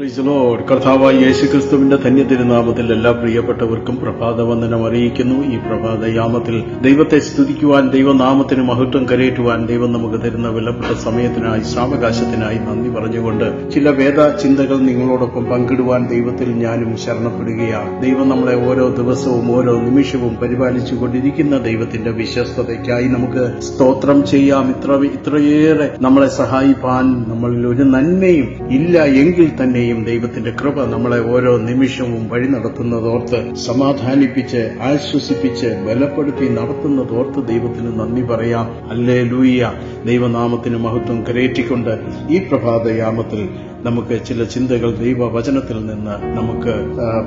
Lord. കർത്താവായ യേശു ക്രിസ്തുവിന്റെ ധന്യ തിരുനാമത്തിൽ എല്ലാ പ്രിയപ്പെട്ടവർക്കും പ്രഭാത വന്ദനം അറിയിക്കുന്നു. ഈ പ്രഭാതയാമത്തിൽ ദൈവത്തെ സ്തുതിക്കുവാൻ ദൈവനാമത്തിന് മഹത്വം കരയേറ്റുവാൻ ദൈവം നമുക്ക് തരുന്ന വിലപ്പെട്ട സമയത്തിനായി സാവകാശത്തിനായി നന്ദി പറഞ്ഞുകൊണ്ട് ചില വേദ ചിന്തകൾ നിങ്ങളോടൊപ്പം പങ്കിടുവാൻ ദൈവത്തിൽ ഞാനും ശരണപ്പെടുകയാണ്. ദൈവം നമ്മളെ ഓരോ ദിവസവും ഓരോ നിമിഷവും പരിപാലിച്ചു കൊണ്ടിരിക്കുന്ന ദൈവത്തിന്റെ വിശ്വസ്തതയ്ക്കായി നമുക്ക് സ്തോത്രം ചെയ്യാം. ഇത്ര ഇത്രയേറെ നമ്മളെ സഹായിപ്പാൻ നമ്മളിൽ ഒരു നന്മയും ഇല്ല. എങ്കിൽ തന്നെയും ദൈവത്തിന്റെ കൃപ നമ്മളെ ഓരോ നിമിഷവും വഴി നടത്തുന്നതോർത്ത് സമാധാനിപ്പിച്ച് ആശ്വസിപ്പിച്ച് ബലപ്പെടുത്തി നടത്തുന്നതോർത്ത് ദൈവത്തിന് നന്ദി പറയാം. അല്ലേ ലൂയ്യ ദൈവനാമത്തിന് മഹത്വം കരയേറ്റിക്കൊണ്ട് ഈ പ്രഭാതയാമത്തിൽ നമുക്ക് ചില ചിന്തകൾ ദൈവവചനത്തിൽ നിന്ന് നമുക്ക്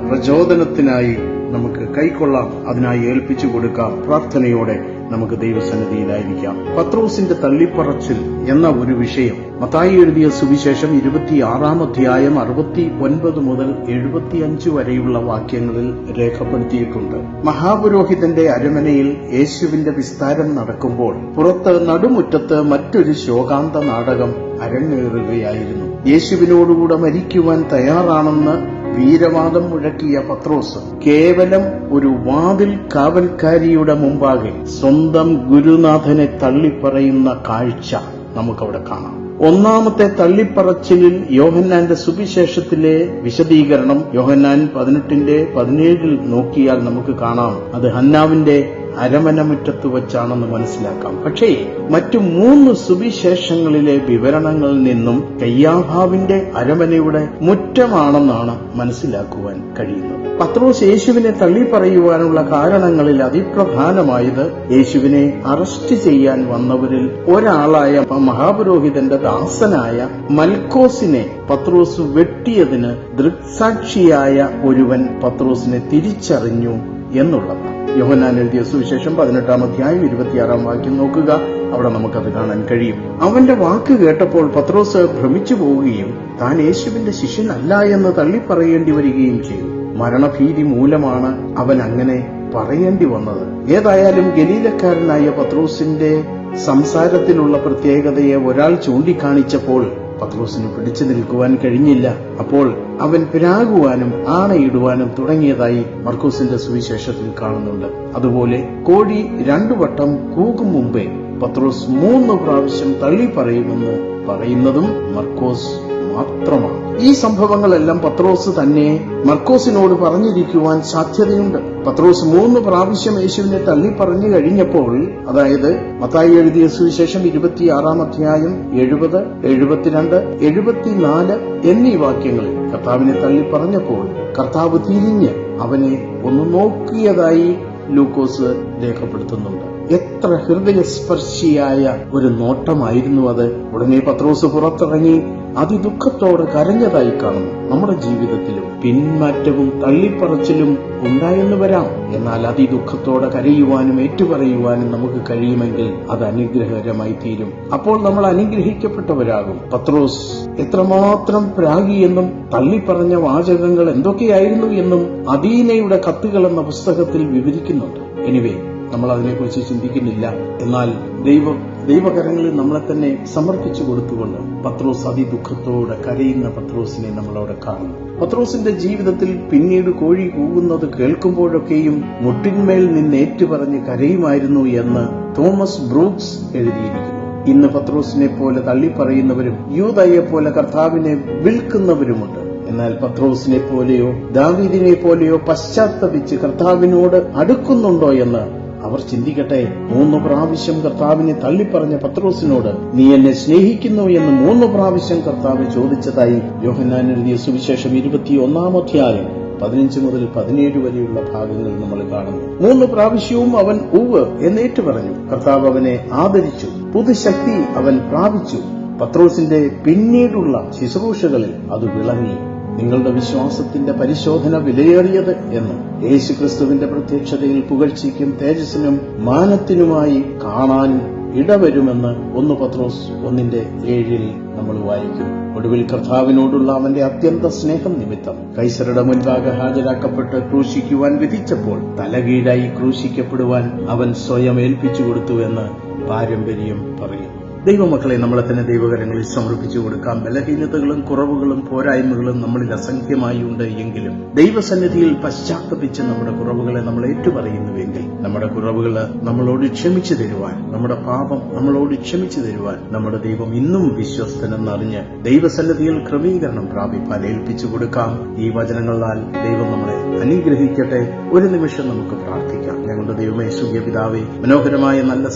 പ്രചോദനത്തിനായി നമുക്ക് കൈക്കൊള്ളാം. അതിനായി ഏൽപ്പിച്ചു കൊടുക്കാം. പ്രാർത്ഥനയോടെ നമുക്ക് ദൈവസന്നിധിയിലായിരിക്കാം. പത്രോസിന്റെ തള്ളിപ്പറച്ചിൽ എന്ന ഒരു വിഷയം മത്തായി എഴുതിയ സുവിശേഷം ഇരുപത്തിയാറാം അധ്യായം അറുപത്തി ഒൻപത് മുതൽ എഴുപത്തിയഞ്ച് വരെയുള്ള വാക്യങ്ങളിൽ രേഖപ്പെടുത്തിയിട്ടുണ്ട്. മഹാപുരോഹിതന്റെ അരമനയിൽ യേശുവിന്റെ വിസ്താരം നടക്കുമ്പോൾ പുറത്ത് നടുമുറ്റത്ത് മറ്റൊരു ശോകാന്ത നാടകം അരങ്ങേറുകയായിരുന്നു. യേശുവിനോടുകൂടെ മരിക്കുവാൻ തയ്യാറാണെന്ന് വീരവാദം മുഴക്കിയ പത്രോസ് കേവലം ഒരു വാതിൽ കാവൽക്കാരിയുടെ മുമ്പാകെ സ്വന്തം ഗുരുനാഥനെ തള്ളിപ്പറയുന്ന കാഴ്ച നമുക്കവിടെ കാണാം. ഒന്നാമത്തെ തള്ളിപ്പറച്ചിലിൽ യോഹന്നാന്റെ സുവിശേഷത്തിലെ വിശദീകരണം യോഹന്നാൻ പതിനെട്ടിന്റെ പതിനേഴിൽ നോക്കിയാൽ നമുക്ക് കാണാം. അത് ഹന്നാവിന്റെ അരമനമുറ്റത്ത് വച്ചാണെന്ന് മനസ്സിലാക്കാം. പക്ഷേ മറ്റു മൂന്ന് സുവിശേഷങ്ങളിലെ വിവരണങ്ങളിൽ നിന്നും കയ്യാഭാവിന്റെ അരമനയുടെ മുറ്റമാണെന്നാണ് മനസ്സിലാക്കുവാൻ കഴിയുന്നത്. പത്രോസ് യേശുവിനെ തള്ളി പറയുവാനുള്ള കാരണങ്ങളിൽ അതിപ്രധാനമായത് യേശുവിനെ അറസ്റ്റ് ചെയ്യാൻ വന്നവരിൽ ഒരാളായ മഹാപുരോഹിതന്റെ ദാസനായ മൽക്കോസിനെ പത്രോസ് വെട്ടിയതിന് ദൃക്സാക്ഷിയായ ഒരുവൻ പത്രോസിനെ തിരിച്ചറിഞ്ഞു എന്നുള്ളതാണ്. യോഹന്നാൻ എഴുതിയ സുവിശേഷം പതിനെട്ടാം അധ്യായം ഇരുപത്തിയാറാം വാക്യം നോക്കുക. അവിടെ നമുക്കത് കാണാൻ കഴിയും. അവന്റെ വാക്ക് കേട്ടപ്പോൾ പത്രോസ് ഭ്രമിച്ചു പോവുകയും താൻ യേശുവിന്റെ ശിഷ്യനല്ല എന്ന് തള്ളിപ്പറയേണ്ടി വരികയും ചെയ്തു. മരണഭീതി മൂലമാണ് അവൻ അങ്ങനെ പറയേണ്ടി വന്നത്. ഏതായാലും ഗലീലക്കാരനായ പത്രോസിന്റെ സംസാരത്തിലുള്ള പ്രത്യേകതയെ ഒരാൾ ചൂണ്ടിക്കാണിച്ചപ്പോൾ പത്രോസിന് പിടിച്ചു നിൽക്കുവാൻ കഴിഞ്ഞില്ല. അപ്പോൾ അവൻ പിരാകുവാനും ആണയിടുവാനും തുടങ്ങിയതായി മർക്കോസിന്റെ സുവിശേഷത്തിൽ കാണുന്നുണ്ട്. അതുപോലെ കോഴി രണ്ടു വട്ടം കൂകും മുമ്പേ പത്രോസ് മൂന്ന് പ്രാവശ്യം തള്ളി പറയുമെന്ന് പറയുന്നതും മർക്കോസ് മാത്രമാണ്. ഈ സംഭവങ്ങളെല്ലാം പത്രോസ് തന്നെ മർക്കോസിനോട് പറഞ്ഞിരിക്കുവാൻ സാധ്യതയുണ്ട്. പത്രോസ് മൂന്ന് പ്രാവശ്യം യേശുവിനെ തള്ളി പറഞ്ഞു കഴിഞ്ഞപ്പോൾ അതായത് മത്തായി എഴുതിയ സുവിശേഷം ഇരുപത്തിയാറാം അധ്യായം എഴുപത് എഴുപത്തിരണ്ട് എഴുപത്തിനാല് എന്നീ വാക്യങ്ങളിൽ കർത്താവിനെ തള്ളി പറഞ്ഞപ്പോൾ കർത്താവ് തിരിഞ്ഞ് അവനെ ഒന്ന് നോക്കിയതായി ലൂക്കോസ് രേഖപ്പെടുത്തുന്നുണ്ട്. എത്ര ഹൃദയസ്പർശിയായ ഒരു നോട്ടമായിരുന്നു അത്. ഉടനെ പത്രോസ് പുറത്തിറങ്ങി അതിദുഃഖത്തോടെ കരഞ്ഞതായി കാണുന്നു. നമ്മുടെ ജീവിതത്തിലും പിന്മാറ്റവും തള്ളിപ്പറച്ചിലും ഉണ്ടായെന്ന് വരാം. എന്നാൽ അതിദുഃഖത്തോടെ കരയുവാനും ഏറ്റുപറയുവാനും നമുക്ക് കഴിയുമെങ്കിൽ അത് അനുഗ്രഹകരമായി തീരും. അപ്പോൾ നമ്മൾ അനുഗ്രഹിക്കപ്പെട്ടവരാകും. പത്രോസ് എത്രമാത്രം പ്രാഗിയെന്നും തള്ളിപ്പറഞ്ഞ വാചകങ്ങൾ എന്തൊക്കെയായിരുന്നു എന്നും അദീനയുടെ കത്തുകൾ എന്ന പുസ്തകത്തിൽ വിവരിക്കുന്നുണ്ട്. എനിവേ നമ്മൾ അതിനെക്കുറിച്ച് ചിന്തിക്കുന്നില്ല. എന്നാൽ ദൈവം ദൈവകരങ്ങളിൽ നമ്മളെ തന്നെ സമർപ്പിച്ചു കൊടുത്തുകൊണ്ട് പത്രോസ് അതിദുഃഖത്തോടെ കരയുന്ന പത്രോസിനെ നമ്മളവിടെ കാണുന്നു. പത്രോസിന്റെ ജീവിതത്തിൽ പിന്നീട് കോഴി കൂകുന്നത് കേൾക്കുമ്പോഴൊക്കെയും മുട്ടിന്മേൽ നിന്ന് ഏറ്റുപറഞ്ഞ് കരയുമായിരുന്നു എന്ന് തോമസ് ബ്രൂക്സ് എഴുതിയിരിക്കുന്നു. ഇന്ന് പത്രോസിനെ പോലെ തള്ളിപ്പറയുന്നവരും യൂതയെ പോലെ കർത്താവിനെ വിൽക്കുന്നവരുമുണ്ട്. എന്നാൽ പത്രോസിനെ പോലെയോ ദാവീദിനെ പോലെയോ പശ്ചാത്തപിച്ച് കർത്താവിനോട് അടുക്കുന്നുണ്ടോ എന്ന് അവർ ചിന്തിക്കട്ടെ മൂന്ന് പ്രാവശ്യം കർത്താവിനെ തള്ളിപ്പറഞ്ഞ പത്രോസിനോട് നീ എന്നെ സ്നേഹിക്കുന്നു എന്ന് മൂന്ന് പ്രാവശ്യം കർത്താവ് ചോദിച്ചതായി യോഹന്നാൻ എഴുതിയ സുവിശേഷം ഇരുപത്തിയൊന്നാം അധ്യായം പതിനഞ്ച് മുതൽ പതിനേഴ് വരെയുള്ള ഭാഗങ്ങൾ നമ്മൾ കാണുന്നു. മൂന്ന് പ്രാവശ്യവും അവൻ ഉവ് എന്നേറ്റു പറഞ്ഞു. കർത്താവ് അവനെ ആദരിച്ചു പുതുശക്തി അവൻ പ്രാപിച്ചു. പത്രോസിന്റെ പിന്നീടുള്ള ശുശ്രൂഷകളിൽ അത് വിളങ്ങി. നിങ്ങളുടെ വിശ്വാസത്തിന്റെ പരിശോധന വിലയേറിയത് എന്ന് യേശുക്രിസ്തുവിന്റെ പ്രത്യക്ഷതയിൽ പുകഴ്ചയ്ക്കും തേജസ്സിനും മാനത്തിനുമായി കാണാൻ ഇടവരുമെന്ന് ഒന്ന് പത്രോസ് ഒന്നിന്റെ ഏഴിൽ നമ്മൾ വായിക്കും. ഒടുവിൽ കർത്താവിനോടുള്ള അവന്റെ അത്യന്ത സ്നേഹം നിമിത്തം കൈസരുടെ മുൻപാകെ ഹാജരാക്കപ്പെട്ട് ക്രൂശിക്കുവാൻ വിധിച്ചപ്പോൾ തലകീഴായി ക്രൂശിക്കപ്പെടുവാൻ അവൻ സ്വയം ഏൽപ്പിച്ചു കൊടുത്തുവെന്ന് പാരമ്പര്യം പറയുന്നു. ദൈവമക്കളെ നമ്മളെ തന്നെ ദൈവകരങ്ങളിൽ സമർപ്പിച്ചു കൊടുക്കാം. ബലഹീനതകളും കുറവുകളും പോരായ്മകളും നമ്മളിൽ അസംഖ്യമായി ഉണ്ട് എങ്കിലും ദൈവസന്നിധിയിൽ പശ്ചാത്തപിച്ച് നമ്മുടെ കുറവുകളെ നമ്മൾ ഏറ്റുപറയുന്നുവെങ്കിൽ നമ്മുടെ കുറവുകൾ നമ്മളോട് ക്ഷമിച്ചു തരുവാൻ നമ്മുടെ പാപം നമ്മളോട് ക്ഷമിച്ചു തരുവാൻ നമ്മുടെ ദൈവം ഇന്നും വിശ്വസ്തനെന്നറിഞ്ഞ് ദൈവസന്നിധിയിൽ ക്രമീകരണം പ്രാപിപ്പാൻ ഏൽപ്പിച്ചു കൊടുക്കാം. ഈ വചനങ്ങളാൽ ദൈവം നമ്മളെ അനുഗ്രഹിക്കട്ടെ. ഒരു നിമിഷം നമുക്ക് പ്രാർത്ഥിക്കാം. ഞങ്ങളുടെ ദൈവമേ സുഖ്യ പിതാവേ മനോഹരമായ നല്ല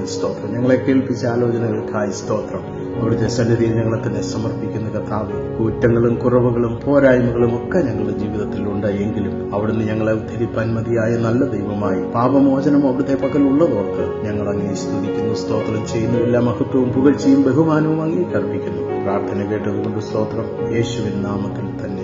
സമയത്തിനായി സ്തോത്രം. ഞങ്ങളെ കേൾപ്പിച്ച ആലോചനകൾക്കായി സ്തോത്രം. അവിടുത്തെ സന്നിധിയിൽ ഞങ്ങളെ തന്നെ സമർപ്പിക്കുന്ന കഥാവ് കുറ്റങ്ങളും കുറവുകളും പോരായ്മകളും ഒക്കെ ഞങ്ങളുടെ ജീവിതത്തിൽ ഉണ്ട്. എങ്കിലും അവിടുന്ന് ഞങ്ങളെ ഉദ്ധരിപ്പാൻ മതിയായ നല്ല ദൈവമായി പാപമോചനം അവിടുത്തെ പക്കൽ ഉള്ളതോർക്ക് ഞങ്ങൾ അങ്ങേ സ്തുതിക്കുന്നു. സ്തോത്രം ചെയ്യുന്നു. എല്ലാ മഹത്വവും പുകഴ്ചയും ബഹുമാനവും അങ്ങേക്കർപ്പിക്കുന്നു പ്രാർത്ഥന കേട്ടതുകൊണ്ട് സ്തോത്രം. യേശുവിൻ നാമത്തിൽ തന്നെ.